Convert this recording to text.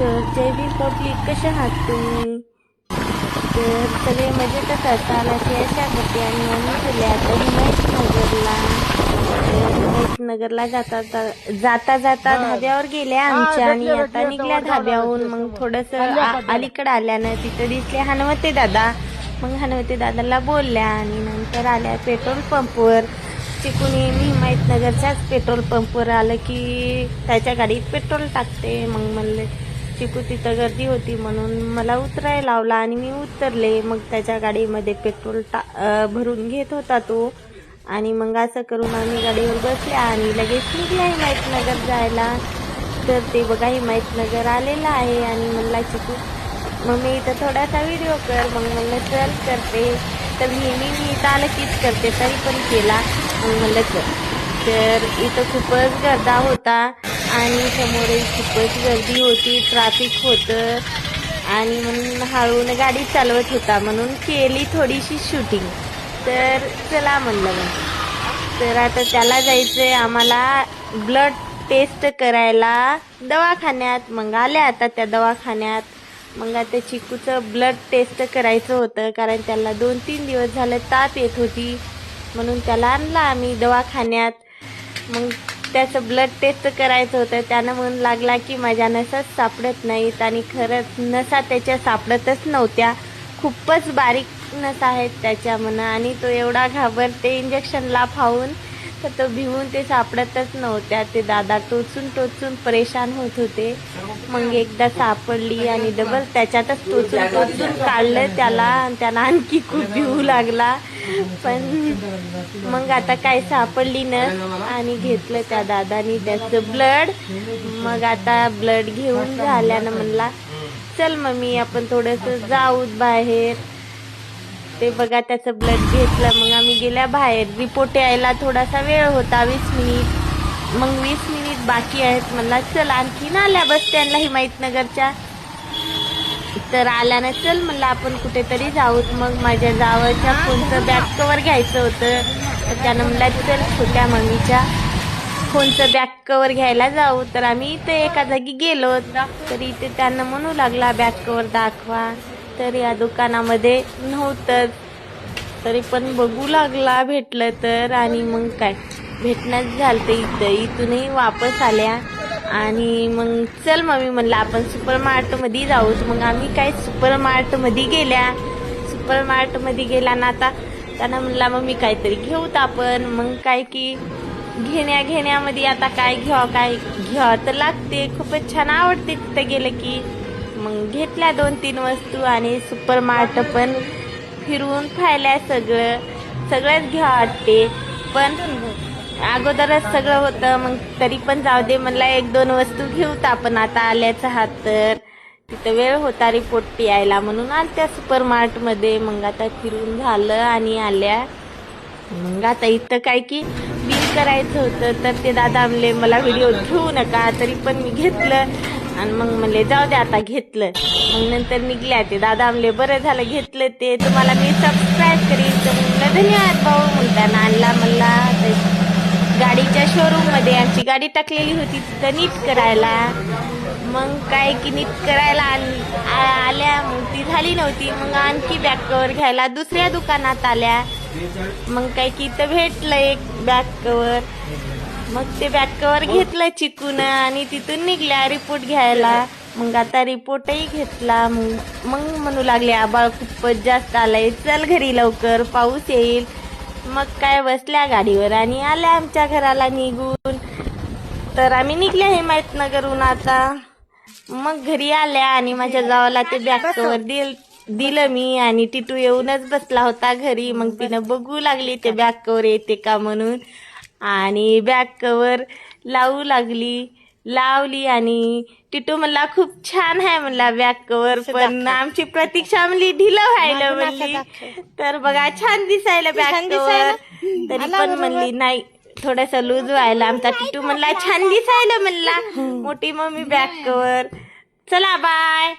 तर जय भीम पब्लिक कशा आहात तुम्ही? तर सगळे मजेतच असताल अशी आशा करते आणि आम्ही गेले आता हिमायतनगरला हिमायतनगरला जाता जाता जाता धाब्यावर गेल्या आमच्या आणि आता निघल्या धाब्याहून मग थोडस अलीकडे आल्यानं तिथं दिसले हनुमते दादा. मग हनुमते दादाला बोलल्या आणि नंतर आल्या पेट्रोल पंपवर. चिकून मी हिमायतनगरच्याच पेट्रोल पंपवर आलं की त्याच्या गाडीत पेट्रोल टाकते. मग म्हणले चिकू तिथं गर्दी होती म्हणून मला उतरायला लावला आणि मी उतरले. मग त्याच्या गाडीमध्ये पेट्रोल टा भरून घेत होता तो. आणि मग असं करून आम्ही गाडीवर बसल्या आणि लगेच निघल्या हिमायतनगर जायला. तर ते बघा हिमायतनगर आलेला आहे आणि म्हणला चिकू मग मी इथं थोडासा व्हिडिओ कर. मग म्हणलं चल करते. तर नेहमी मी इथं आलं कीच करते तरी पण केला. मग म्हणलं चल. तर इथं खूपच गर्दा होता. आणि समोर खूपच गर्दी होती ट्रॅफिक होतं आणि म्हणून हळून गाडी चालवत होता. म्हणून केली थोडीशी शूटिंग तर चला म्हणलं मग. तर आता त्याला जायचंय आम्हाला ब्लड टेस्ट करायला दवाखान्यात. मग आल्या आता त्या दवाखान्यात. मग आता चिकूचं ब्लड टेस्ट करायचं होतं कारण त्याला दोन तीन दिवस झालं ताप येत होती. म्हणून त्याला आणला आम्ही दवाखान्यात. मग त्याचं ब्लड टेस्ट करायचं होतं. त्यानं म्हणून लागला की माझ्या नसाच सापडत नाहीत आणि खरंच नसा त्याच्या सापडतच नव्हत्या. खूपच बारीक नस आहेत त्याच्या म्हणा आणि तो एवढा घाबरते इंजेक्शनला फावून तर तो भिवून ते सापडतच नव्हत्या. ते दादा टोचून टोचून परेशान होत होते. मग एकदा सापडली आणि डबल त्याच्यातच टोचून टोचून काढलं त्याला आणि त्याला आणखी खूप भिवू लागला. पण मग आता काय सापडली ना आणि घेतलं त्या दादानी त्याचं ब्लड. मग आता ब्लड घेऊन झाल्यानं म्हणला चल मम्मी आपण थोडंसं जाऊ बाहेर. ते बघा त्याचं ब्लड घेतलं. मग आम्ही गेल्या बाहेर. रिपोर्ट यायला थोडासा वेळ होता वीस मिनिट. मग वीस मिनिट बाकी आहेत. म्हणला चल आणखीन आल्या बस त्यांना हिमायतनगरच्या. तर आल्यानं चल म्हणलं आपण कुठेतरी जाऊत. मग माझ्या जावच्या फोनचं बॅक कवर घ्यायचं होतं. तर त्यानं म्हणला चल छोट्या मम्मीच्या फोनचं बॅक कवर घ्यायला जाऊ. तर आम्ही इथे एका जागी गेलो. तर इथे त्यांना म्हणू लागला बॅक कवर दाखवा. तर या दुकानामध्ये नव्हतंच. तरी पण बघू लागला भेटलं तर. आणि मग काय? भेटणंच झालं ते इथं. इथूनही वापस आल्या. आणि मग चल मम्मी म्हणलं आपण सुपर मार्टमध्ये जाऊच मग आम्ही काय सुपर मार्टमध्ये गेल्या? सुपर मार्टमध्ये गेला ना आता त्यांना म्हणला मग मी काहीतरी घेऊत आपण. मग काय की घेण्या घेण्यामध्ये आता काय घ्या काय घ्या तर लागते. खूपच छान आवडते तिथं गेलं की. मग घेतल्या दोन तीन वस्तू आणि सुपर मार्ट पण फिरून खायला सगळं. सगळंच घ्या वाटते. पण अगोदरच सगळं होतं मग तरी पण जाऊ दे म्हणला एक दोन वस्तू घेऊत आपण. आता आल्याचा हात तर. तिथं वेळ होता रिपोर्ट यायला म्हणून आलत्या सुपर मार्टमध्ये मग आता फिरून झालं आणि आल्या. मग आता इथं काय की बिल करायचं होतं तर ते दादा म्हणले मला व्हिडिओ घेऊ नका तरी पण मी घेतलं. आणि मग म्हणले जाऊ दे आता घेतलं. मग नंतर निघल्या ते. दादा म्हणले बरं झालं घेतलं ते. तुम्हाला मी सबस्क्राईब करीन. तर म्हणलं धन्यवाद भाऊ. म्हणताना आणला म्हणला गाडीच्या शोरूममध्ये आमची गाडी टाकलेली होती तिथं नीट करायला. मग काय की नीट करायला आ- आल्या. मग ती झाली नव्हती. मग आणखी बॅक कवर घ्यायला दुसऱ्या दुकानात आल्या. मग काय की इथं भेटलं एक बॅक कवर मग ते बॅक कवर घेतलं चिकून आणि तिथून निघल्या रिपोर्ट घ्यायला. मग आता रिपोर्टही घेतला. मग मग म्हणू लागले आबाळ खूपच जास्त आलाय. चल घरी लवकर पाऊस येईल. मग काय बसल्या गाडीवर आणि आल्या आमच्या घराला निघून. तर आम्ही निघल्या हिमायतनगरहून आता. मग घरी आल्या आणि माझ्या जावाला ते बॅग कवर दिल दिलं मी आणि टिटू येऊनच बसला होता घरी. मग तिनं बघू लागली ते बॅग कवर येते का म्हणून. आणि बॅग कवर लावू लागली लावली आणि टिटू म्हणला खूप छान आहे म्हणला बॅग कवर पण आमची प्रतीक्षा म्हणली ढिलं व्हायला म्हणली तर बघा छान दिसायला बॅग कवर तरी पण म्हणली नाही थोडस लूज व्हायला. आमचा टिटू म्हणला छान दिसायला म्हणला. मोठी मम्मी बॅग कवर चला बाय.